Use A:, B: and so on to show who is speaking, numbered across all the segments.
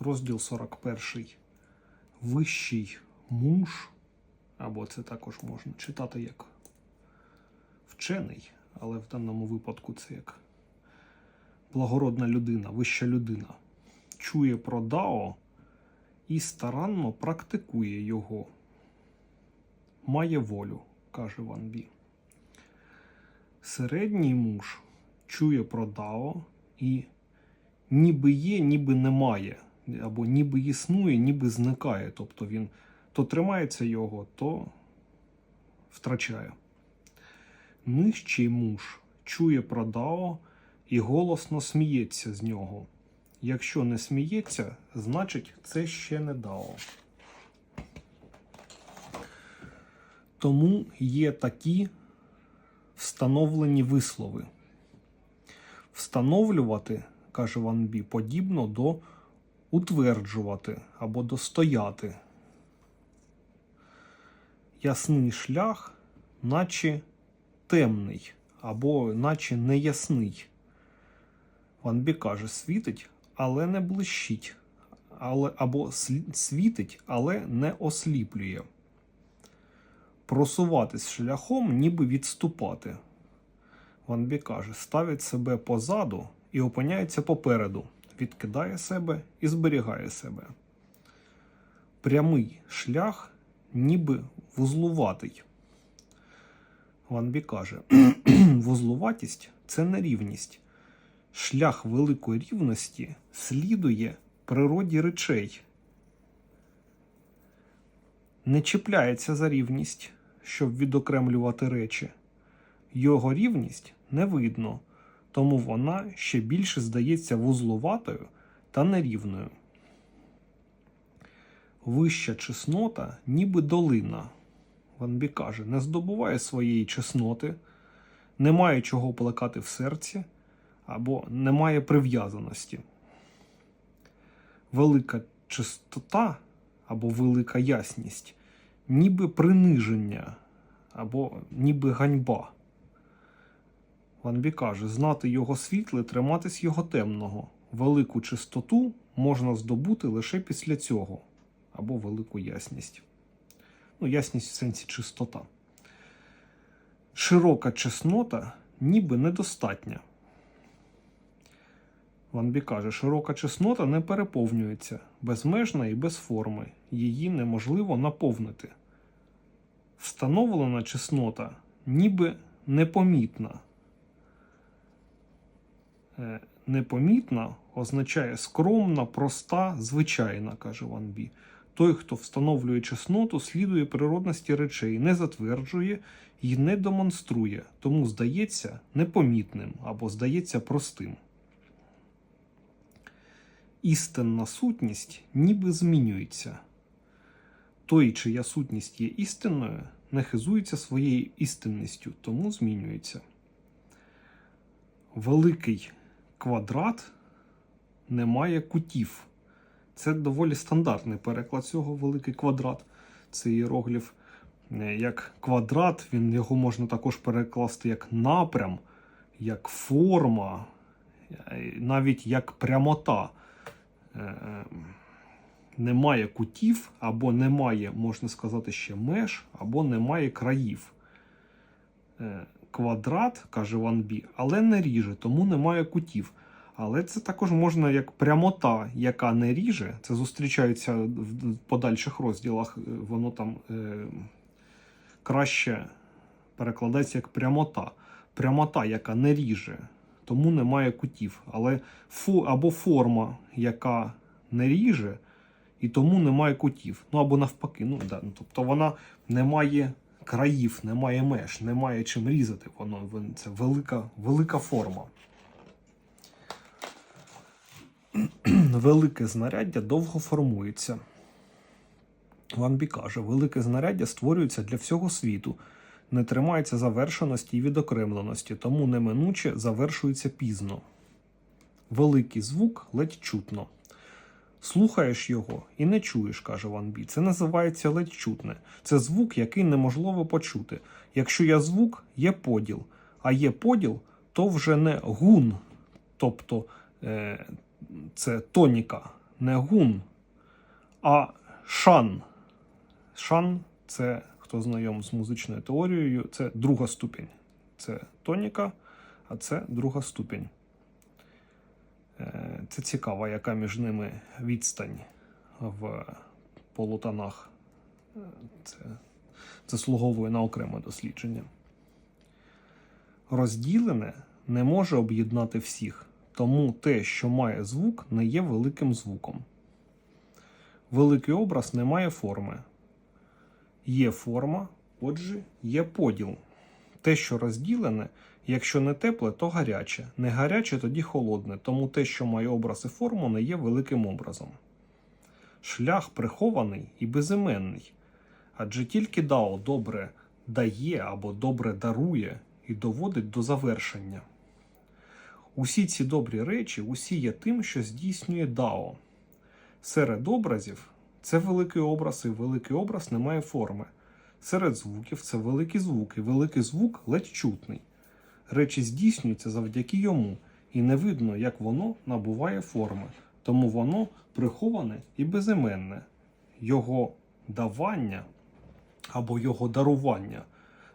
A: розділ 41. Вищий муж, або це також можна читати як вчений, але в даному випадку це як благородна людина, вища людина, чує про Дао і старанно практикує його. Має волю, каже Ван Бі. Середній муж чує про Дао і ніби є, ніби немає, або ніби існує, ніби зникає. Тобто він то тримається його, то втрачає. Нижчий муж чує про Дао і голосно сміється з нього. Якщо не сміється, значить це ще не Дао. Тому є такі встановлені вислови. Встановлювати, каже Ван Бі, подібно до утверджувати або достояти. Ясний шлях, наче темний, або наче неясний. Ван Бі каже, світить, але не блищить, але, або світить, але не осліплює. Просуватись шляхом, ніби відступати. Ван Бі каже, ставить себе позаду і опиняється попереду, відкидає себе і зберігає себе. Прямий шлях, ніби вузлуватий. Ван Бі каже, вузлуватість це нерівність. Шлях великої рівності слідує природі речей. Не чіпляється за рівність, щоб відокремлювати речі. Його рівність не видно, тому вона ще більше здається вузлуватою та нерівною. Вища чеснота, ніби долина. Ванбі каже, не здобуває своєї чесноти, немає чого плекати в серці або немає прив'язаності. Велика чистота або велика ясність, ніби приниження або ніби ганьба. Ванбі каже, знати його світле, триматись його темного. Велику чистоту можна здобути лише після цього, або велику ясність. Ну, ясність в сенсі чистота. Широка чеснота ніби недостатня. Ванбі каже, широка чеснота не переповнюється, безмежна і без форми. Її неможливо наповнити. Встановлена чеснота ніби непомітна. Е, Непомітна означає скромна, проста, звичайна, каже Ван Бі. Той, хто встановлює чесноту, слідує природності речей, не затверджує і не демонструє, тому здається непомітним або здається простим. Істинна сутність ніби змінюється. Той, чия сутність є істинною, не хизується своєю істинністю, тому змінюється. Великий квадрат не має кутів. Це доволі стандартний переклад цього великий квадрат. Це іерогліф е, як квадрат, він його можна також перекласти як напрям, як форма, е, навіть як прямота. Е, Немає кутів, або немає, можна сказати, ще меж, або немає країв. Квадрат, каже Ван Бі, але не ріже, тому немає кутів. Але це також можна як прямота, яка не ріже. Це зустрічається в подальших розділах. е, Воно там е, краще перекладається як прямота. Прямота, яка не ріже, тому немає кутів. Але фо, або форма, яка не ріже, і тому немає кутів. Ну або навпаки. Ну, да. ну, тобто вона не має країв, немає меж, немає чим різати. Воно це велика, велика форма. Велике знаряддя довго формується. Ван Бі каже, велике знаряддя створюється для всього світу, не тримається завершеності і відокремленості, тому неминуче завершується пізно. Великий звук ледь чутно. Слухаєш його і не чуєш, каже Ван Бі. Це називається ледь чутне. Це звук, який неможливо почути. Якщо є звук, є поділ. А є поділ, то вже не гун, тобто е, це тоніка не гун, а шан. Шан це, хто знайом з музичною теорією, це друга ступінь. Це тоніка, а це друга ступінь. Е, Це цікаво, яка між ними відстань в полутонах. Е, Це заслуговує на окреме дослідження. Розділене не може об'єднати всіх, тому те, що має звук, не є великим звуком. Великий образ не має форми. Є форма, отже, є поділ. Те, що розділене, якщо не тепле, то гаряче. Не гаряче, тоді холодне, тому те, що має образ і форму, не є великим образом. Шлях прихований і безіменний, адже тільки Дао добре дає або добре дарує і доводить до завершення. Усі ці добрі речі, усі є тим, що здійснює Дао. Серед образів це великий образ, і великий образ не має форми. Серед звуків це великі звуки, великий звук ледь чутний. Речі здійснюються завдяки йому, і не видно, як воно набуває форми, тому воно приховане і безіменне. Його давання або його дарування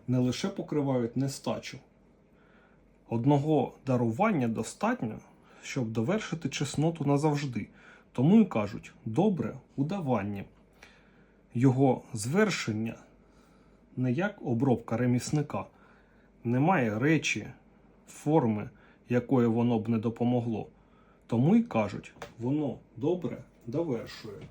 A: не лише покривають нестачу. Одного дарування достатньо, щоб довершити чесноту назавжди. Тому і кажуть добре у даванні. Його звершення не як обробка ремісника, немає речі, форми, якої воно б не допомогло. Тому й кажуть, воно добре довершує.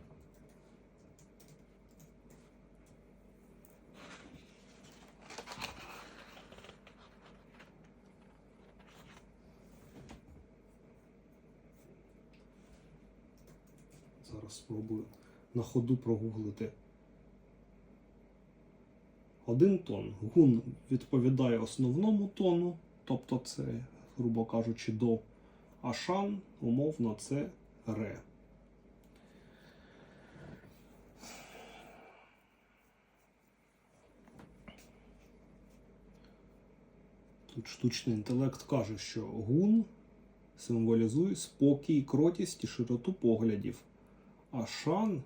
A: Зараз спробую на ходу прогуглити. Один тон. Гун відповідає основному тону, тобто це, грубо кажучи, до, а шан, умовно, це ре. Тут штучний інтелект каже, що гун символізує спокій, кротість і широту поглядів, а шан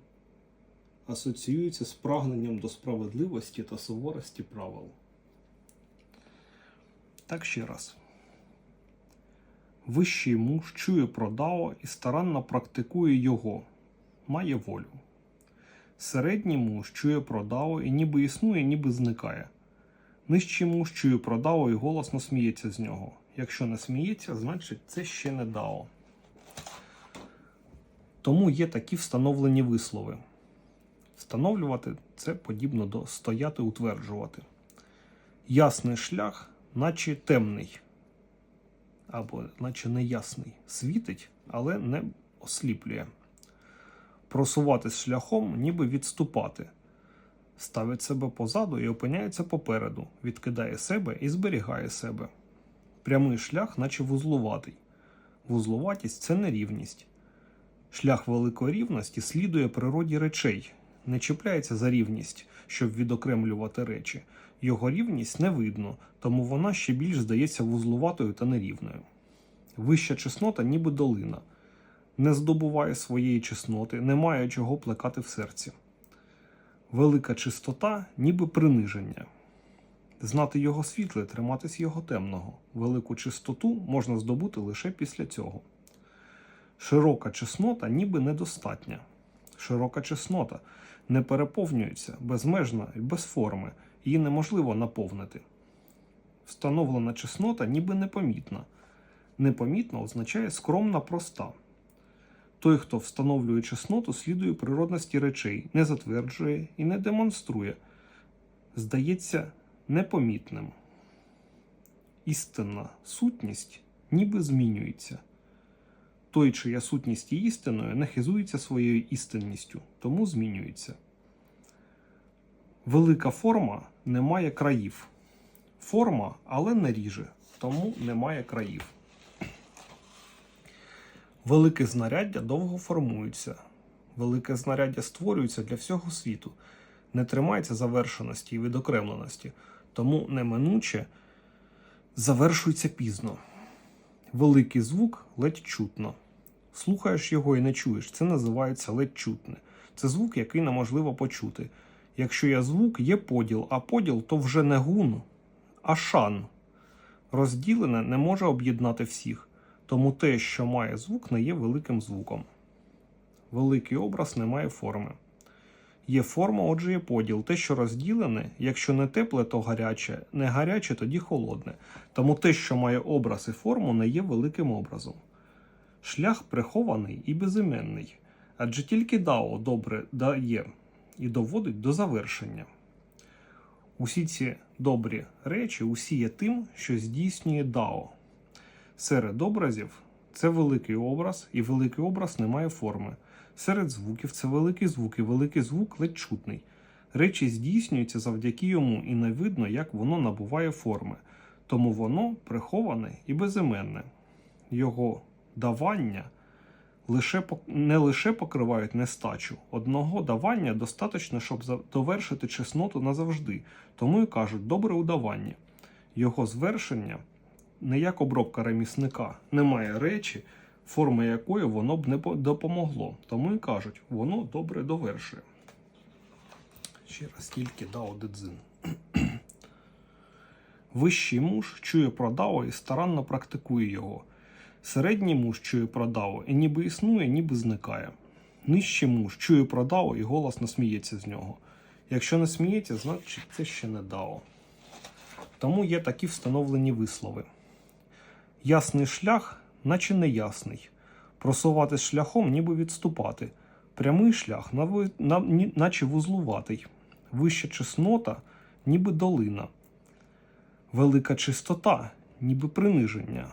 A: асоціюється з прагненням до справедливості та суворості правил. Так ще раз. Вищий муж чує про Дао і старанно практикує його, має волю. Середній муж чує про Дао і ніби існує, ніби зникає. Нижчий муж чує про Дао і голосно сміється з нього. Якщо не сміється, значить це ще не Дао. Тому є такі встановлені вислови. Встановлювати це подібно до стояти, утверджувати. Ясний шлях, наче темний, або наче неясний. Світить, але не осліплює. Просуватись шляхом, ніби відступати. Ставить себе позаду і опиняється попереду, відкидає себе і зберігає себе. Прямий шлях, наче вузлуватий. Вузлуватість це нерівність. Шлях великої рівності слідує природі речей, не чіпляється за рівність, щоб відокремлювати речі. Його рівність не видно, тому вона ще більш здається вузлуватою та нерівною. Вища чеснота, ніби долина, не здобуває своєї чесноти, не має чого плекати в серці. Велика чистота, ніби приниження. Знати його світле, триматись його темного. Велику чистоту можна здобути лише після цього. Широка чеснота ніби недостатня. Широка чеснота не переповнюється, безмежна і без форми, її неможливо наповнити. Встановлена чеснота ніби непомітна. Непомітна означає скромна проста. Той, хто встановлює чесноту, слідує природності речей, не затверджує і не демонструє, здається непомітним. Істинна сутність ніби змінюється. Той, чия сутність є істинною, не хизується своєю істинністю, тому змінюється. Велика форма не має країв. Форма, але не ріже, тому немає країв. Велике знаряддя довго формується. Велике знаряддя створюється для всього світу, не тримається завершеності і відокремленості, тому неминуче завершується пізно. Великий звук ледь чутно. Слухаєш його і не чуєш. Це називається ледь чутне. Це звук, який неможливо почути. Якщо є звук, є поділ, а поділ то вже не гун, а шан. Розділене не може об'єднати всіх, тому те, що має звук, не є великим звуком. Великий образ не має форми. Є форма, отже, є поділ. Те, що розділене, якщо не тепле, то гаряче, не гаряче, тоді холодне. Тому те, що має образ і форму, не є великим образом. Шлях прихований і безіменний, адже тільки Дао добре дає і доводить до завершення. Усі ці добрі речі усі є тим, що здійснює Дао. Серед образів це великий образ, і великий образ не має форми. Серед звуків це великий звук, і великий звук ледь чутний. Речі здійснюються завдяки йому, і не видно, як воно набуває форми. Тому воно приховане і безіменне. Його давання лише не лише покривають нестачу. Одного давання достатньо, щоб довершити чесноту назавжди. Тому і кажуть добре удавання. Його звершення не як обробка ремісника, немає речі, форми якої воно б не допомогло. Тому і кажуть, воно добре довершує. Ще раз тільки дао дедзин. Вищий муж чує про дао і старанно практикує його. Середній муж чує про дао і ніби існує, ніби зникає. Нижчий муж чує про дао і голосно сміється з нього. Якщо не сміється, значить це ще не дао. Тому є такі встановлені вислови. Ясний шлях, наче неясний. Просувати шляхом, ніби відступати. Прямий шлях, наче вузлуватий. Вища чеснота, ніби долина. Велика чистота, ніби приниження.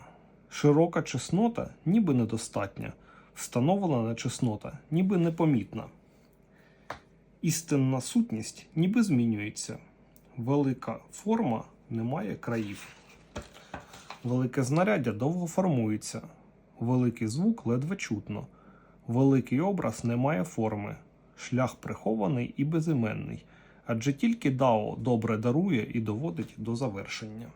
A: Широка чеснота, ніби недостатня. Встановлена чеснота, ніби непомітна. Істинна сутність ніби змінюється. Велика форма не має країв. Велике знаряддя довго формується. Великий звук ледве чутно. Великий образ не має форми. Шлях прихований і безіменний. Адже тільки Дао добре дарує і доводить до завершення.